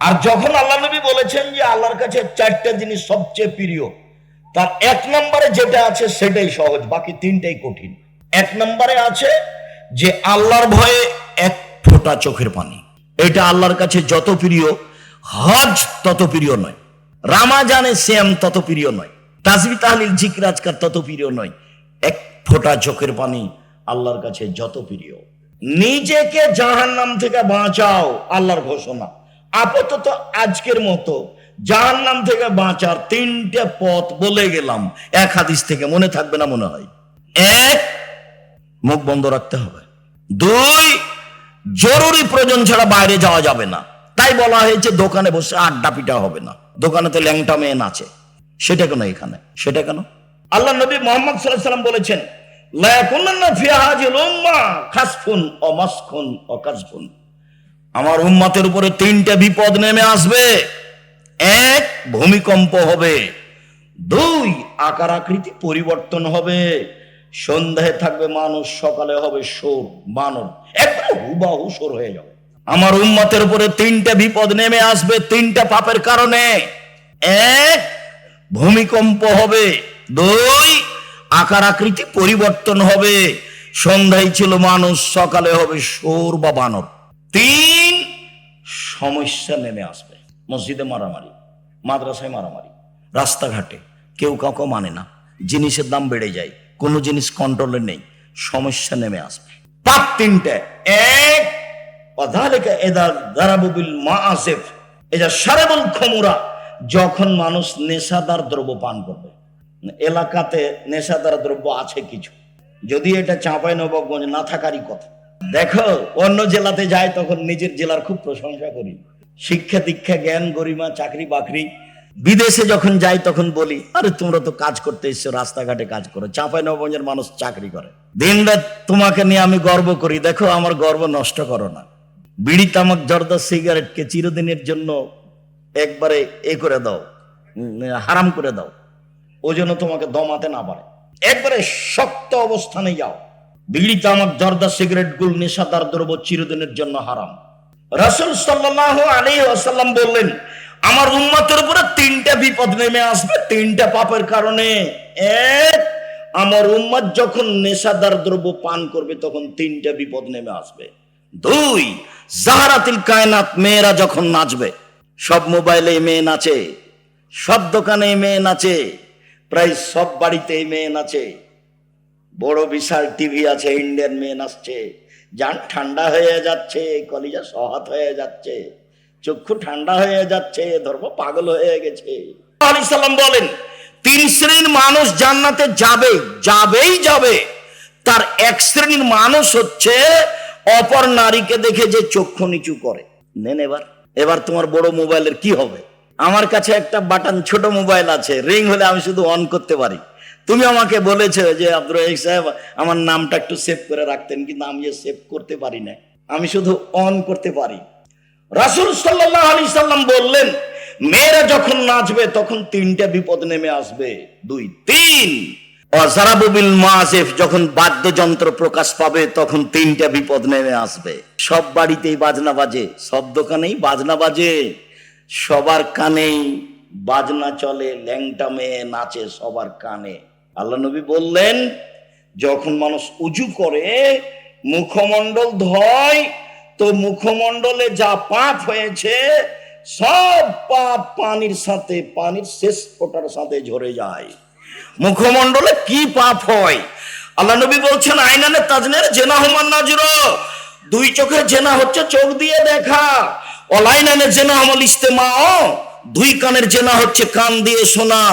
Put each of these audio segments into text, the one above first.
আর যখন আল্লাহ নবী বলেছেন যে আল্লাহর কাছে চারটা জিনিস সবচেয়ে প্রিয়, তার এক নম্বরে যেটা আছে সেটাই সহজ, বাকি তিনটাই কঠিন। এক নম্বরে আছে যে আল্লাহর ভয়ে এক ফোঁটা চোখের পানি। এটা আল্লাহর কাছে যত প্রিয়, হজ তত প্রিয় নয়, রামাজানে শ্যাম তত প্রিয় নয়, তাজবি তাহলিল জিকরাজকার তত প্রিয় নয়, এক ফোঁটা চোখের পানি আল্লাহর কাছে যত প্রিয়। নিজেকে জাহান নাম থেকে বাঁচাও, আল্লাহর ঘোষণা। আপাতত আজকের মতো জাহান নাম থেকে বাঁচার তিনটে পথ বলে গেলাম। এক হাদিস থেকে মনে থাকবে না মনে হয়। এক, মুখ বন্ধ রাখতে হবে। দুই, জরুরি প্রয়োজন ছাড়া বাইরে যাওয়া যাবে না। তাই বলা হয়েছে দোকানে বসে আড্ডা পিটা হবে না। দোকানে তো ল্যাংটা মেয়ে নাচে। সেটা কেন এখানে? সেটা কেন? আল্লাহ নবী মোহাম্মদ সাল্লাম বলেছেন লায়াকুন্নান্না ফি হাজিল উম্মাহ খাসফুন ও মাসখুন ও কাসফুন আমার উম্মতের উপরে তিনটে বিপদ নেমে আসবে। এক, ভূমিকম্প হবে। দুই, আকার আকৃতি পরিবর্তন হবে। সন্ধ্যায় থাকবে মানুষ, সকালে হবে সোর, বানর। একবারে হুবাহু সোর হয়ে যাবে। আমার উম্মতের উপরে তিনটে বিপদ নেমে আসবে তিনটা পাপের কারণে। এক, ভূমিকম্প হবে। দুই, আকার আকৃতি পরিবর্তন হবে। সন্ধ্যায় ছিল মানুষ, সকালে হবে সোর বা বানর। তিন সমস্যা নেমে আসবে। মসজিদে মারামারি, মাদ্রাসায় মারামারি, রাস্তাঘাটে। কেউ কাউকে মানে না। জিনিসের দাম বেড়ে যায়। কোনো জিনিস কন্ট্রোলে নেই। সমস্যা নেমে আসবে। পাপ তিনটে। এক, অধালিকা এদা দারাবুবিল মা আসেফ এজা সারেবুল খমুরা। যখন মানুষ নেশাদার দ্রব্য পান করবে। এলাকাতে নেশাদার দ্রব্য আছে কিছু। যদি এটা চাঁপাই নবগঞ্জ না থাকারই কথা। দেখো, অন্য জেলাতে যায় তখন নিজের জেলার খুব প্রশংসা করি। শিক্ষা দীক্ষা, জ্ঞান, গরিমা, চাকরি বাকরি। বিদেশে যখন যাই, তখন বলি, আরে, তোমরা তো কাজ করতে এসছো, রাস্তাঘাটে কাজ করো। চাঁপাই নবগঞ্জের মানুষ চাকরি করে। দিন রাত তোমাকে নিয়ে আমি গর্ব করি। দেখো, আমার গর্ব নষ্ট করো না। বিড়ি, তামাক, জর্দা সিগারেটকে চিরদিনের জন্য একবারে এ করে দাও হারাম করে দাও। ও জন্য তোমাকে দমাতে না পারে। একবারে শক্ত অবস্থানে যাও। বিড়ি তামাক জর্দা সিগারেট গুল নেশাদার দ্রব্য চিরদিনের জন্য হারাম। রাসূল সাল্লাল্লাহু আলাইহি ওয়াসাল্লাম বললেন, আমার উম্মতের উপরে তিনটা বিপদ নেমে আসবে, তিনটা পাপের কারণে। এক, আমার উম্মত যখন নেশাদার দ্রব্য পান করবে, তখন তিনটা বিপদ নেমে আসবে। দুই, জাহারাতিল কায়নাত মেয়েরা যখন নাচবে, সব মোবাইলে মেয়ে নাচে, সব দোকানে মেয়ে নাচে, প্রায় সব বাড়িতে মেয়ে নাচে। বড় বিশাল টিভি আছে ইন্ডিয়ান মেন আসছে। যান ঠান্ডা হয়ে যাচ্ছে, কলিজা সহাত হয়ে যাচ্ছে। চক্ষু ঠান্ডা হয়ে যাচ্ছে, ধর্ম পাগল হয়ে গেছে। আলিসাল্লাম বলেন, তিন শ্রেণির মানুষ জান্নাতে যাবে, যাবেই যাবে। তার এক শ্রেণির মানুষ হচ্ছে অপর নারীকে দেখে যে চক্ষু নিচু করে। নেন এবার এবার তোমার বড় মোবাইলের কি হবে? আমার কাছে একটা বাটন ছোট মোবাইল আছে রিং হলে আমি শুধু অন করতে পারি। তুমি আমাকে বলেছ যে আব্দুল রহিক সাহেব, আমার নামটা একটু সেভ করে রাখতেন, কিন্তু আমি সেভ করতে পারি না আমি শুধু অন করতে পারি। রাসুল সাল্লাহ আলি সাল্লাম বললেন, মেয়েরা যখন নাচবে, তখন তিনটা বিপদ নেমে আসবে। দুই, তিন। অজারাবুবিল মাসেফ যখন বাদ্যযন্ত্র প্রকাশ পাবে, তখন তিনটা বিপদ নেমে আসবে। সব বাড়িতেই বাজনা বাজে, সব দোকানেই বাজনা বাজে। সবার কানেই বাজনা চলে, ল্যাংটা মেয়ে নাচে সবার কানে। আল্লাহ নবী বললেন, যখন মানুষ উজু করে, মুখমণ্ডল ধয়, তো মুখমণ্ডলে যা পাপ হয়েছে, সব পাপ পানির সাথে, পানির শেষ ফোটার সাথে ঝরে যায়। মুখমণ্ডলে কি পাপ হয়? আল্লাহ নবী বলছেন আইনানে তাজনের জেনা হমান নাজর। দুই চোখের জেনা হচ্ছে চোখ দিয়ে দেখা। অলাইনানের জেনা আমল ইস্তেমা দুই কানের জেনা হচ্ছে কান দিয়ে শোনা।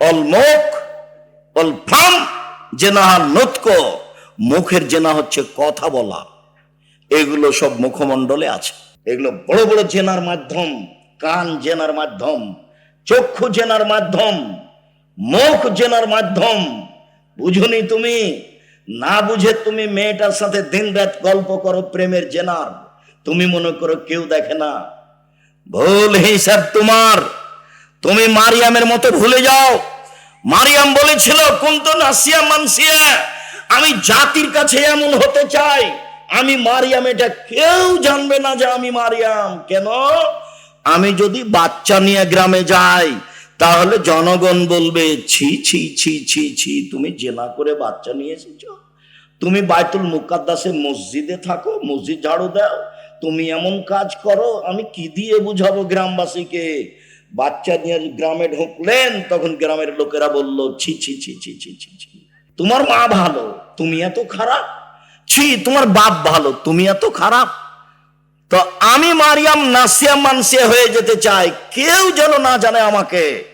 অল মুখ অল ফাম জেনা নতক, মুখের জেনা হচ্ছে কথা বলা। এগুলো সব মুখমণ্ডলে আছে। এগুলো বড় বড় জেনার মাধ্যম, কান জেনার মাধ্যম, চক্ষু জেনার মাধ্যম, মুখ জেনার মাধ্যম। বুঝুনি তুমি? না বুঝে তুমি মেয়েটার সাথে দিন রাত গল্প করো প্রেমের জেনার। তুমি মনে করো কেউ দেখে না। ভুল হিসাব তোমার। তুমি মারিয়ামের মতো ভুলে যাও। মারিয়াম বলেছিল কুন্ত নাসিয়া মানসিয়া, আমি জাতির কাছে এমন হতে চাই, আমি মারিয়াম, এটা কেউ জানবে না যে আমি মারিয়াম। কেন? আমি যদি বাচ্চা নিয়ে গ্রামে যাই, তাহলে জনগণ বলবে, ছি ছি ছি ছি ছি, তুমি জেনা করে বাচ্চা নিয়ে এসেছ। তুমি বাইতুল মুকাদ্দাসে মসজিদে থাকো, মসজিদ ঝাড়ু দাও। তুমি এমন কাজ করো, আমি কি দিয়ে বুঝাবো গ্রামবাসীকে? বাচ্চা নিয়ে গ্রামে ঢুকলেন, তখন গ্রামের লোকেরা বলল, ছি ছি ছি ছি ছি ছি ছি তোমার মা ভালো, তুমি এত খারাপ? ছি, তোমার বাপ ভালো, তুমি এত খারাপ? তো আমি মারিয়াম নাসিয়া মানসিয়া হয়ে যেতে চাই, কেউ যেন না জানে আমাকে।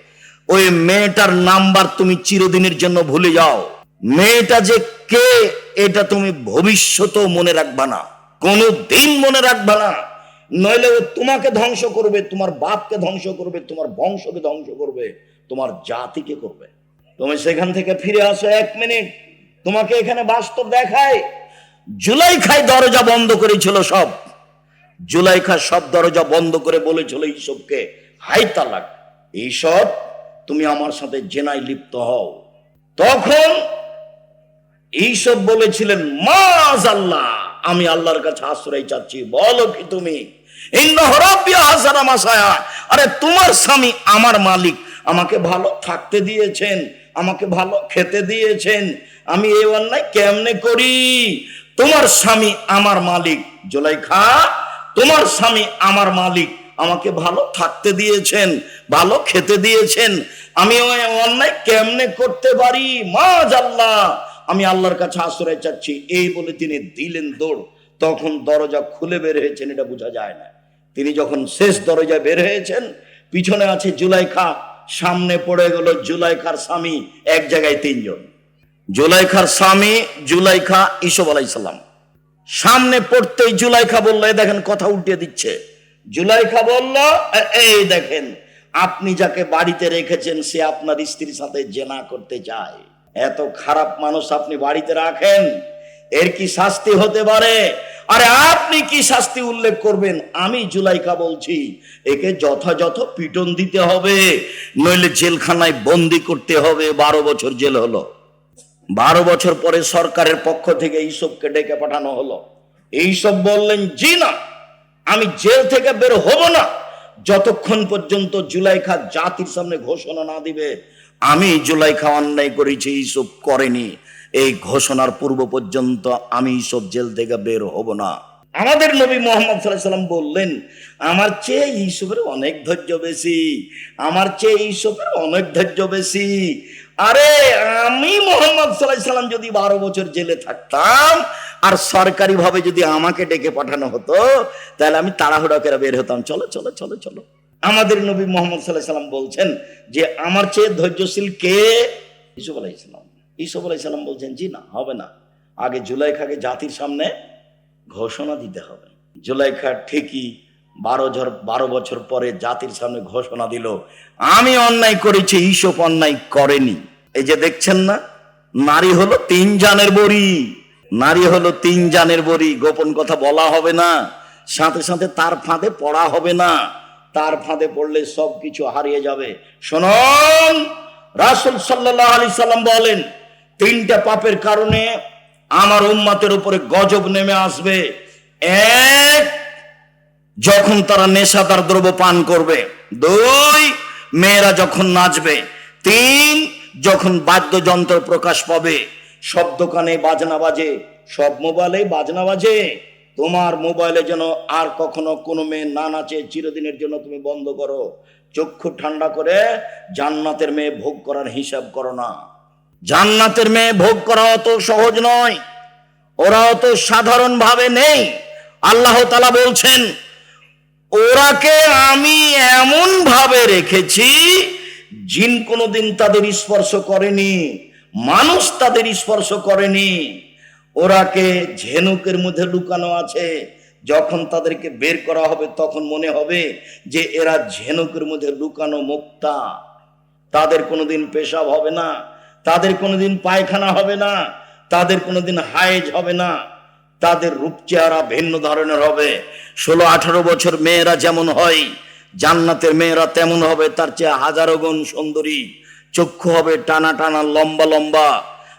ওই মেয়েটার নাম্বার তুমি চিরদিনের জন্য ভুলে যাও। মেয়েটা যে কে, এটা তুমি ভবিষ্যতেও মনে রাখবা না। কোনো দিন মনে রাখবা না। নইলে ও তোমাকে ধ্বংস করবে, তোমার বাপকে ধ্বংস করবে, তোমার বংশকে ধ্বংস করবে, তোমার জাতিকে করবে। তুমি সেখান থেকে ফিরে আসো এক মিনিট। তোমাকে এখানে বাস্তব দেখায় জুলাই খাই দরজা বন্ধ করেছিল সব। জুলাইখা সব দরজা বন্ধ করে বলেছিল এইসবকে হাই তালাক এইসব তুমি আমার সাথে জেনায় লিপ্ত হও। তখন এইসব বলেছিলেন, মাজ আল্লাহ। আমি আল্লাহর কাছে আশ্রয় চাচ্ছি। বলো কি তুমি? আরে, তোমার স্বামী আমার মালিক। আমাকে ভালো থাকতে দিয়েছেন, আমাকে ভালো খেতে দিয়েছেন। আমি এই অন্যায় কেমনে করি? তোমার স্বামী আমার মালিক। জোলাইখা, তোমার স্বামী আমার মালিক। আমাকে ভালো থাকতে দিয়েছেন, ভালো খেতে দিয়েছেন। আমি অন্যায় কেমনে করতে পারি? মা আল্লাহ। আমি আল্লাহর কাছে আশ্রয় চাচ্ছি, এই বলে তিনি দিলেন দৌড়। তখন দরজা খুলে বের হয়েছেন, এটা বোঝা যায় না। তিনি যখন শেষ দরজায় বের হয়েছেন, পিছনে আছে জুলাইখা, সামনে পড়ে গেল জুলাইখার স্বামী, এক জায়গায় তিনজন। জুলাইখার স্বামী, জুলাইখা ইসব আলাইসাল্লাম সামনে পড়তেই জুলাইখা বলল "এই দেখেন, কথা উল্টে দিচ্ছে। জুলাইখা বলল এই দেখেন, আপনি যাকে বাড়িতে রেখেছেন, সে আপনার স্ত্রীর সাথে জেনা করতে চায়। এত খারাপ মানুষ আপনি বাড়িতে রাখেন, এর কি শাস্তি হতে পারে? আরে আপনি কি শাস্তি উল্লেখ করবেন? আমি জুলাইকা বলছি, একে যথাযথ পিটন দিতে হবে, নইলে জেলখানায় বন্দি করতে হবে, বারো বছর জেল হলো। বারো বছর পরে সরকারের পক্ষ থেকে এইসবকে ডেকে পাঠানো হলো। এইসব বললেন, জি না, আমি জেল থেকে বের হব না। যতক্ষণ পর্যন্ত জুলাইখা জাতির সামনে ঘোষণা না দিবে আমি জুলাইখা অন্যায় করেছি, এইসব করেনি। এই ঘোষণার পূর্ব পর্যন্ত আমি এইসব জেল থেকে বের হব না। আমাদের নবী মোহাম্মদ সাল্লাম বললেন, আমার চেয়ে ইসবের অনেক ধৈর্য বেশি, আমার চেয়ে ইসবের অনেক ধৈর্য বেশি। আরে, আমি মোহাম্মদ সাল্লাম যদি বারো বছর জেলে থাকতাম, আর সরকারি ভাবে যদি আমাকে ডেকে পাঠানো হতো, তাহলে আমি তাড়াহুড়া করে বের হতাম। চলো চলো চলো চলো। আমাদের নবী মোহাম্মদ সাল্লাহ সাল্লাম বলছেন যে, আমার চেয়ে ধৈর্যশীল কে? ইসুফ আলাইসালাম ইসুফ আলাইসালাম বলছেন, জি না, হবে না। আগে জুলাইখাকে জাতির সামনে ঘোষণা দিতে হবে। জুলাইখা ঠিকই বারো ঝর, বারো বছর পরে জাতির সামনে ঘোষণা দিল, আমি অন্যায় করেছি ঈশপ অন্যায় করেনি। এই যে দেখছেন না, নারী হলো তিন জানের বড়ি। নারী হলো তিন জানের বড়ি, গোপন কথা বলা হবে না, সাথে সাথে তার ফাঁদে পড়া হবে না। তার ফাঁদে পড়লে সব কিছু হারিয়ে যাবে। শোনন, রাসুল সাল্লাহ আলি সাল্লাম বলেন, তিনটা পাপের কারণে আমার উম্মাতের উপরে গজব নেমে আসবে। এক, যখন তারা নেশাদার দ্রব্য পান করবে। দুই, মেয়েরা যখন নাচবে। তিন, যখন বাদ্যযন্ত্র প্রকাশ পাবে। সব দোকানে বাজনা বাজে, সব মোবাইলে বাজনা বাজে। তোমার মোবাইলে যেন আর কখনো কোনো মেয়ে না নাচে, চিরদিনের জন্য তুমি বন্ধ করো। চক্ষু ঠান্ডা করে জান্নাতের মেয়ে ভোগ করার হিসাব করো না। জান্নাতের মেয়ে ভোগ করা অত সহজ নয়। ওরা অত সাধারণ ভাবে নেই। আল্লাহ তালা বলছেন, ওরাকে আমি এমন ভাবে রেখেছি, জিন কোনোদিন তাদের স্পর্শ করেনি, মানুষ তাদের স্পর্শ করেনি। ওরাকে ঝেনুকের মধ্যে লুকানো আছে? যখন তাদেরকে বের করা হবে, তখন মনে হবে যে এরা ঝেনুকের মধ্যে লুকানো মুক্তা। তাদের কোনোদিন পেশাব হবে না, তাদের কোনোদিন পায়খানা হবে না, তাদের কোনোদিন হায়েজ হবে না। তাদের রূপ চেহারা ভিন্ন ধরনের হবে। ষোলো, আঠারো বছর মেয়েরা যেমন হয়, জান্নাতের মেয়েরা তেমন হবে। তার চেয়ে হাজারো গুণ সুন্দরী। চক্ষু হবে টানা টানা, লম্বা লম্বা।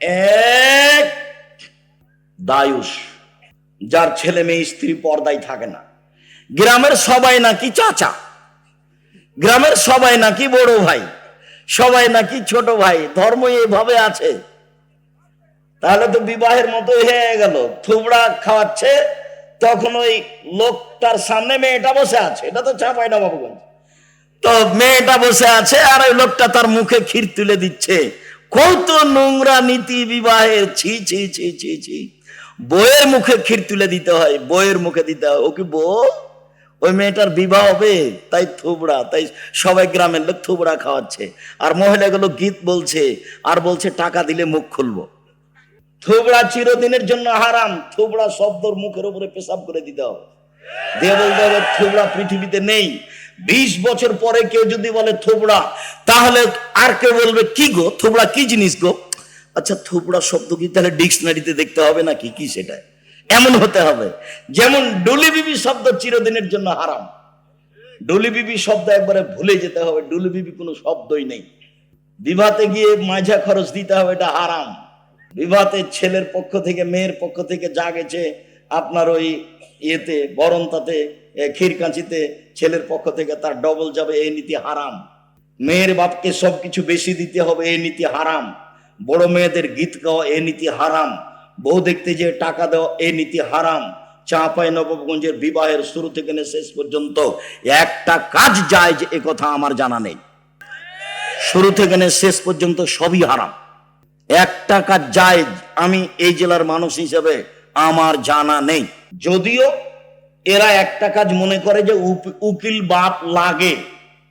এক দায়ুষ, যার ছেলে মেয়ে স্ত্রী পর্দায় থাকে না। গ্রামের সবাই নাকি চাচা, গ্রামের সবাই নাকি বড় ভাই, সবাই নাকি ছোট ভাই, ধর্ম এভাবে আছে। তাহলে তো বিবাহের মতো হয়ে গেল, থুবড়া খাওয়াচ্ছে, তখন ওই লোকটার সামনে মেয়েটা বসে আছে, এটা তো চাপাই না বাবুগঞ্জ। তো মেয়েটা বসে আছে আর ওই লোকটা তার মুখে ক্ষীর তুলে দিচ্ছে। কত নোংরা নীতি বিবাহের ছি ছি ছি ছি ছি। বইয়ের মুখে ক্ষীর তুলে দিতে হয় বইয়ের মুখে দিতে হয়। ও কি বউ? ওই মেয়েটার বিবাহ হবে? তাই থুবড়া, তাই সবাই গ্রামের লোক থুবড়া খাওয়াচ্ছে। আর মহিলাগুলো গীত বলছে, আর বলছে, টাকা দিলে মুখ খুলবো। থুবড়া চিরদিনের জন্য হারাম। থুবড়া শব্দর মুখের উপরে পেশাব করে দিতে হবে। বলতে হবে থুবড়া পৃথিবীতে নেই। বিশ বছর পরে কেউ যদি বলে থুবড়া, তাহলে আর কেউ বলবে, কি গো? থুবড়া কি জিনিস গো? আচ্ছা থুবড়া শব্দ কি? তাহলে ডিকশনারিতে দেখতে হবে নাকি? কি সেটা এমন হতে হবে। যেমন ডুলি বিবি শব্দ চিরদিনের জন্য হারাম। ডুলি বিবি শব্দ একবারে ভুলে যেতে হবে। ডুলি বিবি কোনো শব্দই নেই। বিবাহতে গিয়ে মাঝা খরচ দিতে হবে, এটা হারাম। বিবাহতে ছেলের পক্ষ থেকে, মেয়ের পক্ষ থেকে যা গেছে, আপনার ওই ইয়েতে, বরন্তাতে ক্ষীর কাঁচিতে ছেলের পক্ষ থেকে তার ডবল যাবে, এই নীতি হারাম। মেয়ের বাপকে সবকিছু বেশি দিতে হবে, এই নীতি হারাম। বড় মেয়েদের গীত গাওয়া, এই নীতি হারাম। বউ দেখতে যে টাকা দেওয়া, এই নীতি হারাম। চাঁপাই নবগঞ্জের বিবাহের শুরু থেকে শেষ পর্যন্ত একটা কাজ যায় যে কথা আমার জানা নেই। শুরু থেকে শেষ পর্যন্ত সবই হারাম। একটা কাজ যায়, আমি এই জেলার মানুষ হিসেবে আমার জানা নেই। যদিও এরা একটা কাজ মনে করে যে উকিল বাপ লাগে,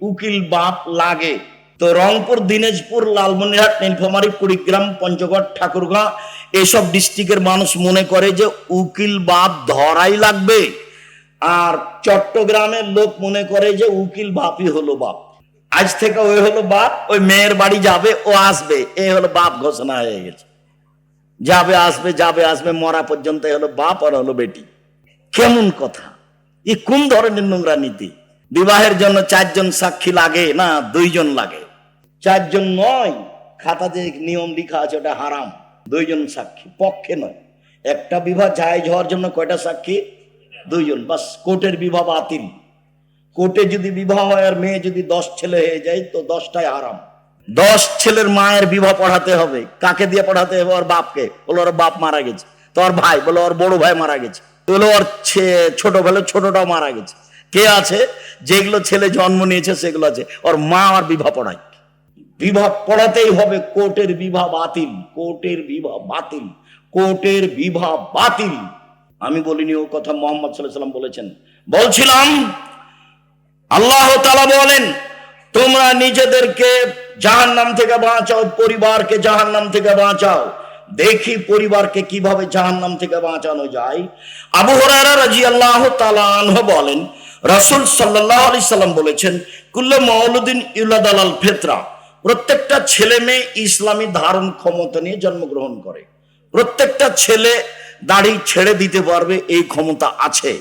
উকিল বাপ লাগে। তো রংপুর, দিনাজপুর, লালমনিরহাট, নীলফামারী, কুড়িগ্রাম, পঞ্চগড়, ঠাকুরগাঁ, এসব ডিস্ট্রিক্টের মানুষ মনে করে যে উকিল বাপ ধরাই লাগবে। আর চট্টগ্রামের লোক মনে করে যে উকিল বাপই হলো বাপ। আজ থেকে ওই হলো বাপ, ওই মেয়ের বাড়ি যাবে, ও আসবে। এ হলো বাপ ঘোষণা হয়ে গেছে। যাবে, আসবে যাবে, আসবে, মরা পর্যন্ত হলো বাপ আর হলো বেটি। কেমন কথা? এ কোন ধরনের নোংরা নীতি? বিবাহের জন্য চারজন সাক্ষী লাগে না দুইজন লাগে? চারজন নয়, খাতাতে নিয়ম লেখা আছে, ওটা হারাম। দুইজন সাক্ষী, পক্ষে নয়। একটা বিবাহ জায়েজ হওয়ার জন্য কয়টা সাক্ষী? দুইজন। বাস, কোর্টের বিবাহ বাতিল। কোর্টে যদি বিবাহ হয় আর মেয়ে যদি দশ ছেলে হয়ে যায়, তো দশটাই আরাম দশ ছেলের মায়ের বিবাহ পড়াতে হবে। কাকে দিয়ে পড়াতে হবে? ওর বাপকে। বলো ওর বাপ মারা গেছে। তো ওর ভাই, বলো ওর বড় ভাই মারা গেছে। ছে- ছোট ভাই ছোটটাও মারা গেছে। কে আছে? যেগুলো ছেলে জন্ম নিয়েছে, সেগুলো আছে। ওর মা আর বিবাহ পড়ায়। বিবাহ পড়াতেই হবে, কোর্টের বিবাহ বাতিল, কোর্টের বিবাহ বাতিল, কোর্টের বিবাহ বাতিল। আমি বলিনি, ও কথা মোহাম্মদ সাল্লাম বলেছেন। বলছিলাম, আল্লাহ তালা বলেন, তোমরা নিজেদেরকে জাহান নাম থেকে বাঁচাও, পরিবারকে জাহান নাম থেকে বাঁচাও। দেখি পরিবারকে কীভাবে জাহান নাম থেকে বাঁচানো যায়। আবু হরারা রাজি আল্লাহ তালাহ বলেন, রাসুল সাল্লাহ আলি সাল্লাম বলেছেন, কুল্লে মৌলুদ্দিন ইউলাদ আল ফেতরা। প্রত্যেকটা ছেলে মেয়ে ইসলামী ধারণ ক্ষমতা নিয়ে জন্মগ্রহণ করে। প্রত্যেকটা ছেলে দাড়ি ছেড়ে দিতে পারবে, এই ক্ষমতা আছে।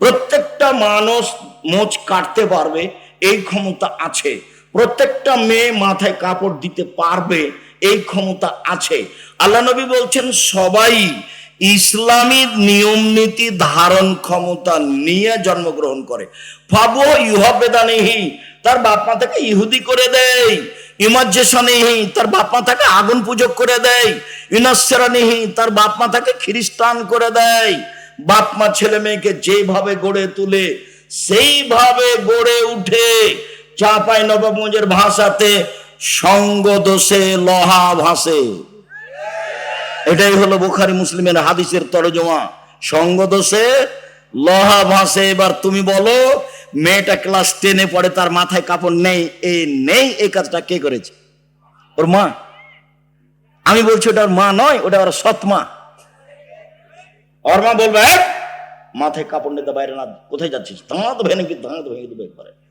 প্রত্যেকটা মানুষ মোচ কাটতে পারবে, এই ক্ষমতা আছে। প্রত্যেকটা মেয়ে মাথায় কাপড় দিতে পারবে এই ক্ষমতা আছে। আল্লাহ নবী বলছেন, সবাই ইসলামী নিয়ম নীতি ধারণ ক্ষমতা নিয়ে জন্মগ্রহণ করে। ফাবু ইউহাবেদানিহি, তার বাপ মা তাকে ইহুদি করে দেয়। ইমার্জেশনিহি, তার বাপ মা তাকে আগুন পূজক করে দেয়। ইনসরানিহি, তার বাপ মা তাকে খ্রিস্টান করে দেয়। বাপ মা ছেলে মেয়েকে যেভাবে গড়ে তুলে, সেইভাবে গড়ে উঠে চাপাই নবমঞ্জের ভাষাতে সঙ্গ দোষে লহা ভাসে। এটাই হলো বুখারি মুসলিমের হাদিসের তরজমা। সঙ্গ দোষে লহা ভাসে। এবার তুমি বলো মেয়েটা ক্লাস টেনে পড়ে তার মাথায় কাপড় নেই এই নেই এই কাজটা কে করেছে? ওর মা। আমি বলছি ওটা ওর মা নয় ওটা ওর সৎ মা। ওর মা বলবে "এই, মাথায় কাপড় নিতে বাইরে না কোথায় যাচ্ছিস? দাঁত ভেঙে দাঁত ভেঙে দেবে একবারে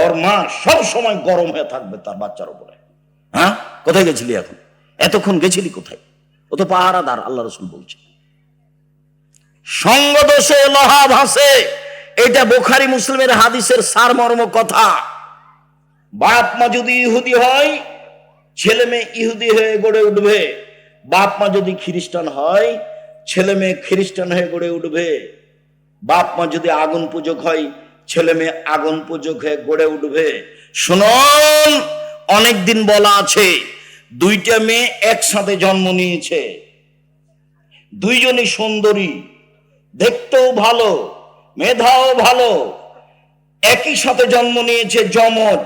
ওর মা সব সময় গরম হয়ে থাকবে তার বাচ্চার উপরে। হ্যাঁ? কোথায় গেছিলি এখন? এতক্ষণ গেছিলি কোথায়? ও তো পাহারাদার, আল্লাহ রসুল বলছে। সঙ্গ দোষে লোহা ভাসে, এটা বোখারি মুসলিমের হাদিসের সারমর্ম কথা। বাপ মা যদি ইহুদি হয়, ছেলে মেয়ে ইহুদি হয়ে গড়ে উঠবে। বাপ মা যদি খ্রিস্টান হয়, ছেলে মেয়ে খ্রিস্টান হয়ে গড়ে উঠবে। বাপ মা যদি আগুন পূজক হয় ছেলে মেয়ে আগুন পূজক হয়ে গড়ে উঠবে। শুনুন, অনেকদিন বলা আছে, দুইটা মেয়ে একসাথে জন্ম নিয়েছে। দুইজনই সুন্দরী, দেখতেও ভালো, মেধাও ভালো। একই সাথে জন্ম নিয়েছে যমজ।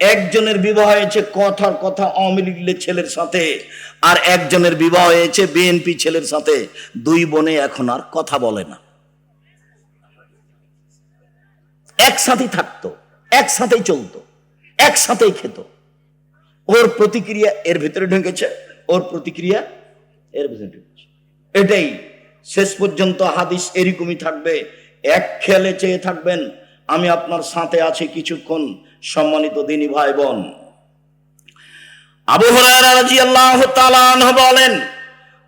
একজনের বিবাহ হয়েছে কথার কথা আওয়ামী লীগের ছেলের সাথে, আর একজনের বিবাহ হয়েছে বিএনপি ছেলের সাথে। দুই বোনে এখন আর কথা বলে না। একসাথেই থাকতো, একসাথেই চলতো, একসাথেই খেত। ওর প্রতিক্রিয়া এর ভিতরে ঢুকেছে, ওর প্রতিক্রিয়া এর ভিতরে ঢুকেছে। এটাই শেষ পর্যন্ত হাদিস এরকমই থাকবে। এক খেয়ালে চেয়ে থাকবেন, আমি আপনার সাথে আছি কিছুক্ষণ, সম্মানিত দিনী ভাই বোন আবু বলেন,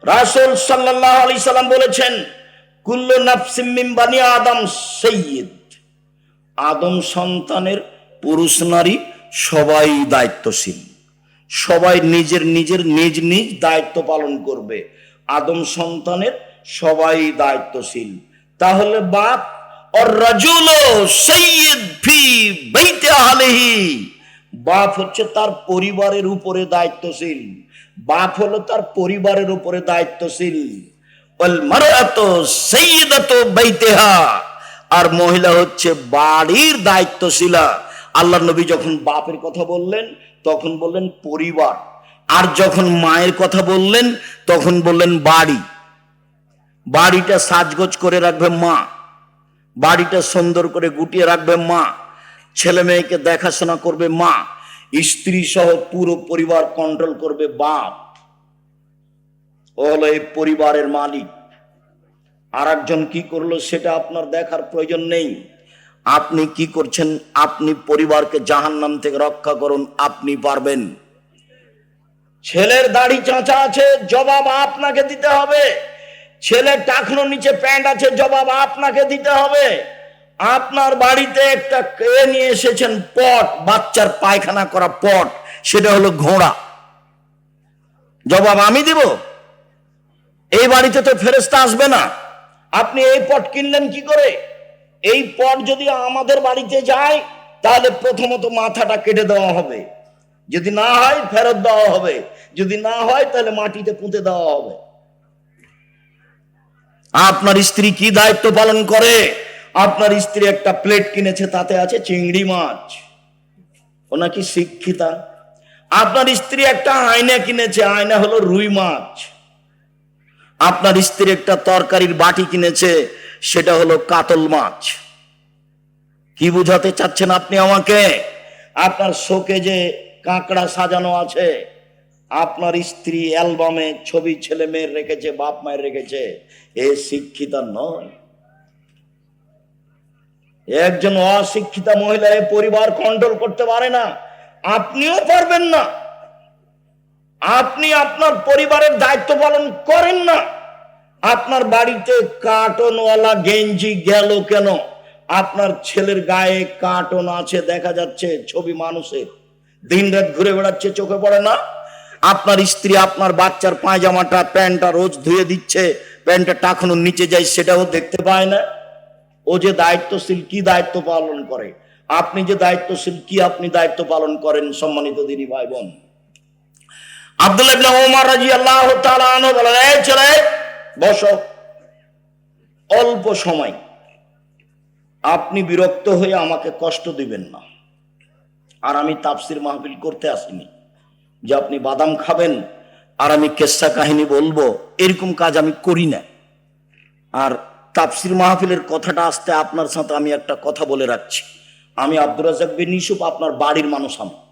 রাসূল সাল্লাল্লাহু আলাইহি সাল্লাম বলেছেন, কুল্লু নাফসিম মিন বানি আদম সাইয়্যিদ। আদম সন্তানের পুরুষ নারী সবাই দায়িত্বশীল। সবাই নিজের নিজের নিজ নিজ দায়িত্ব পালন করবে। আদম সন্তানের সবাই দায়িত্বশীল। তাহলে বাপ বাপ হচ্ছে তার পরিবারের উপরে দায়িত্বশীল। বাপ হলো তার পরিবারের উপরে দায়িত্বশীল। আর মহিলা হচ্ছে বাড়ির দায়িত্বশীলা। আল্লাহ নবী যখন বাপের কথা বললেন, তখন বললেন পরিবার। আর যখন মায়ের কথা বললেন, তখন বললেন বাড়ি। বাড়িটা সাজগোজ করে রাখবে মা। বাড়িটা সুন্দর করে গুটিয়ে রাখবে মা। ছেলে মেয়েকে দেখাশোনা করবে মা। স্ত্রী সহ পুরো পরিবার কন্ট্রোল করবে বাপ। ও হলো এই পরিবারের মালিক। আর একজন কি করল সেটা আপনার দেখার প্রয়োজন নেই। আপনি কি করছেন? আপনি পরিবারকে জাহান্নাম থেকে রক্ষা করুন, আপনি পারবেন। ছেলের দাড়ি চাঁচা আছে, জবাব আপনাকে দিতে হবে। ছেলের টাকনো নিচে প্যান্ট আছে, জবাব আপনাকে দিতে হবে। আপনার বাড়িতে একটা কে নিয়ে এসেছেন? পট, বাচ্চার পায়খানা করা পট, সেটা হলো ঘোড়া। জবাব আমি দিব? এই বাড়িতে তো ফেরেস্তা আসবে না। আপনি এই পট কিনলেন কি করে? এই পট যদি আমাদের বাড়িতে যায়, তাহলে প্রথমত মাথাটা কেটে দেওয়া হবে। যদি না হয়, ফেরত দেওয়া হবে। যদি না হয়, তাহলে মাটিতে পুঁতে দেওয়া হবে। আপনার স্ত্রী কি দায়িত্ব পালন করে? আপনার স্ত্রী একটা প্লেট কিনেছে, তাতে আছে চিংড়ি মাছ। ও নাকি শিক্ষিতা। আপনার স্ত্রী একটা আয়না কিনেছে, আয়না হলো রুই মাছ। আপনার স্ত্রী একটা তরকারির বাটি কিনেছে, সেটা হলো কাতল মাছ। কি বুঝাতে চাচ্ছেন আপনি আমাকে? আপনার শোকে যে কাঁকড়া সাজানো আছে, আপনার স্ত্রী অ্যালবামে ছবি ছেলে মেয়ের রেখেছে, বাপ মায়ের রেখেছে, এ শিক্ষিতা নয়। একজন অশিক্ষিতা মহিলা এ পরিবার কন্ট্রোল করতে পারে না, আপনিও পারবেন না। আপনি আপনার পরিবারের দায়িত্ব পালন করেন না। আপনার বাড়িতে কার্টনওয়ালা গেঞ্জি গেল কেন? আপনার ছেলের গায়ে কার্টন আছে, দেখা যাচ্ছে ছবি মানুষের। দিন রাত ঘুরে বেড়াচ্ছে, চোখে পড়ে না? আপনার স্ত্রী আপনার বাচ্চার পায়জামাটা, প্যান্টটা রোজ ধুয়ে দিচ্ছে, প্যান্টটা টাকানোর নিচে যায়, সেটাও দেখতে পায় না। ও যে দায়িত্বশীল কি দায়িত্ব পালন করে? আপনি যে দায়িত্বশীল কি আপনি দায়িত্ব পালন করেন সম্মানিত দিনী ভাই বোন? আব্দুল বসো। অল্প সময়। আপনি বিরক্ত হয়ে আমাকে কষ্ট দিবেন না। আর আমি তাফসির মাহফিল করতে আসিনি। যে আপনি বাদাম খাবেন, আর আমি কেসা কাহিনী বলব, এরকম কাজ আমি করি না। আর তাফসির মাহফিলের কথাটা আসতে আপনার সাথে আমি একটা কথা বলে রাখছি। আমি আব্দুর রাজাক বিন ইউসুফ, আপনার বাড়ির মানুষ আমি।